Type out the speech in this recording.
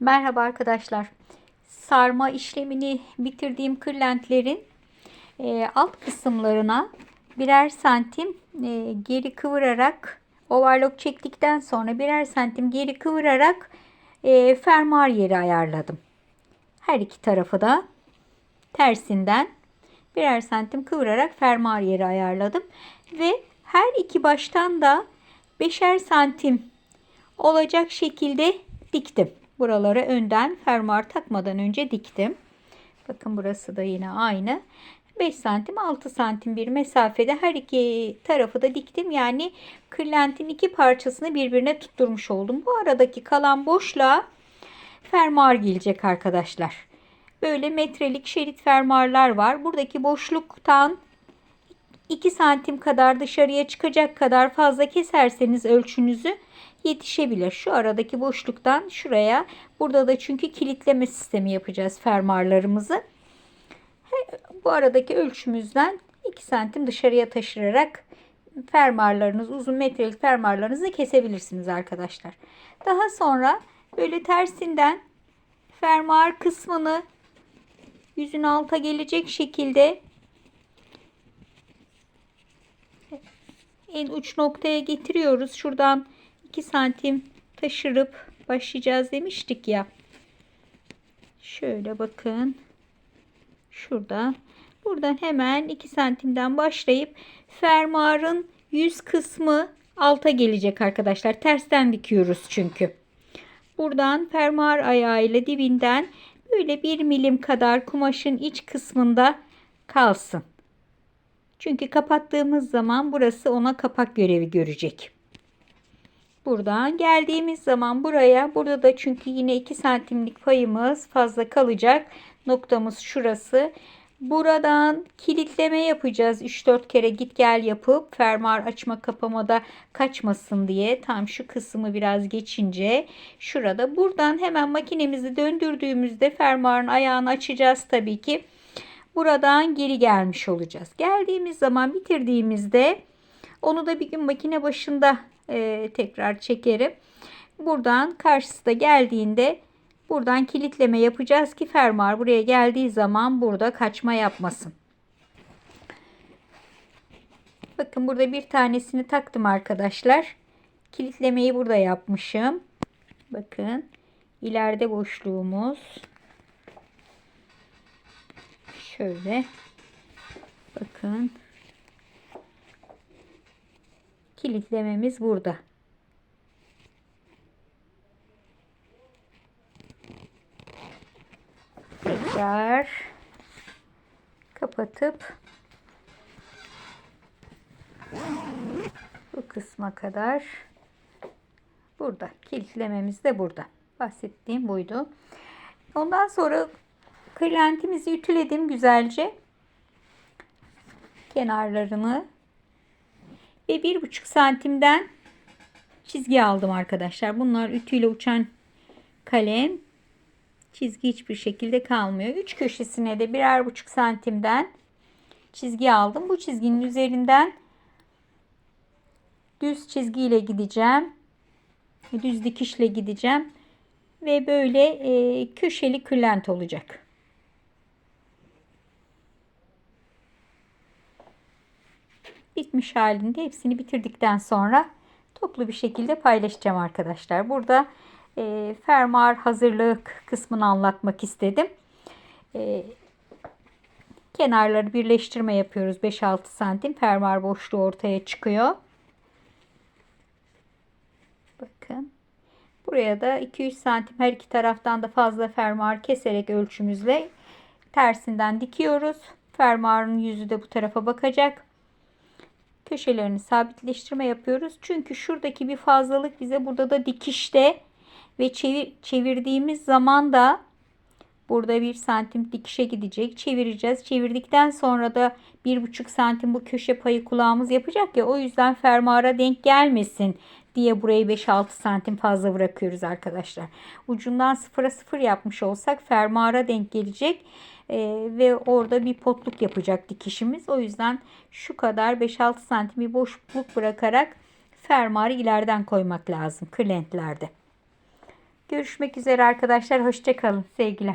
Merhaba arkadaşlar. Sarma işlemini bitirdiğim kırlentlerin e, alt kısımlarına birer santim e, geri kıvırarak overlock çektikten sonra birer santim geri kıvırarak e, fermuar yeri ayarladım. Her iki tarafı da tersinden birer santim kıvırarak fermuar yeri ayarladım. Ve her iki baştan da beşer santim olacak şekilde diktim. Buraları önden fermuar takmadan önce diktim. Bakın burası da yine aynı. 5 santim 6 santim bir mesafede her iki tarafı da diktim. Yani kırlentin iki parçasını birbirine tutturmuş oldum. Bu aradaki kalan boşluğa fermuar gelecek arkadaşlar. Böyle metrelik şerit fermuarlar var. Buradaki boşluktan 2 santim kadar dışarıya çıkacak kadar fazla keserseniz ölçünüzü yetişebilir. Şu aradaki boşluktan şuraya. Burada da çünkü kilitleme sistemi yapacağız fermuarlarımızı. Bu aradaki ölçümüzden 2 santim dışarıya taşırarak fermuarlarınız, uzun metrelik fermuarlarınızı kesebilirsiniz arkadaşlar. Daha sonra böyle tersinden fermuar kısmını yüzün alta gelecek şekilde en uç noktaya getiriyoruz. Şuradan 2 santim taşırıp başlayacağız demiştik ya. Şöyle bakın. Şurada. Buradan hemen 2 santimden başlayıp fermuarın yüz kısmı alta gelecek arkadaşlar. Tersten dikiyoruz çünkü. Buradan fermuar ayağı ile dibinden böyle 1 milim kadar kumaşın iç kısmında kalsın. Çünkü kapattığımız zaman burası ona kapak görevi görecek. Buradan geldiğimiz zaman buraya burada da çünkü yine 2 santimlik payımız fazla kalacak. Noktamız şurası. Buradan kilitleme yapacağız. 3-4 kere git gel yapıp fermuar açma kapamada kaçmasın diye. Tam şu kısmı biraz geçince şurada. Buradan hemen makinemizi döndürdüğümüzde fermuarın ayağını açacağız tabii ki. Buradan geri gelmiş olacağız. Geldiğimiz zaman bitirdiğimizde onu da bir gün makine başında e, tekrar çekerim. Buradan karşısı da geldiğinde buradan kilitleme yapacağız ki fermuar buraya geldiği zaman burada kaçma yapmasın. Bakın burada bir tanesini taktım arkadaşlar. Kilitlemeyi burada yapmışım. Bakın ileride boşluğumuz. Şöyle. Bakın. Kilitlememiz burada. Tekrar kapatıp bu kısma kadar burada. Kilitlememiz de burada. Bahsettiğim buydu. Ondan sonra kırlentimizi ütüledim güzelce. Kenarlarını ve bir buçuk santimden çizgi aldım arkadaşlar. Bunlar ütüyle uçan kalem. Çizgi hiçbir şekilde kalmıyor. Üç köşesine de birer buçuk santimden çizgi aldım. Bu çizginin üzerinden düz çizgiyle gideceğim. Düz dikişle gideceğim. Ve böyle e, köşeli kırlent olacak. Bitmiş halinde hepsini bitirdikten sonra toplu bir şekilde paylaşacağım arkadaşlar. Burada e, fermuar hazırlık kısmını anlatmak istedim. E, kenarları birleştirme yapıyoruz. 5-6 santim fermuar boşluğu ortaya çıkıyor. Bakın. Buraya da 2-3 santim her iki taraftan da fazla fermuar keserek ölçümüzle tersinden dikiyoruz. Fermuarın yüzü de bu tarafa bakacak köşelerini sabitleştirme yapıyoruz. Çünkü şuradaki bir fazlalık bize burada da dikişte ve çevir, çevirdiğimiz zaman da burada bir santim dikişe gidecek. Çevireceğiz. Çevirdikten sonra da bir buçuk santim bu köşe payı kulağımız yapacak ya. O yüzden fermuara denk gelmesin diye burayı 5-6 santim fazla bırakıyoruz arkadaşlar. Ucundan 0'a 0 yapmış olsak fermuara denk gelecek e, ve orada bir potluk yapacak dikişimiz. O yüzden şu kadar 5-6 santim bir boşluk bırakarak fermuarı ileriden koymak lazım kırlentlerde. Görüşmek üzere arkadaşlar. Hoşçakalın. Sevgiler.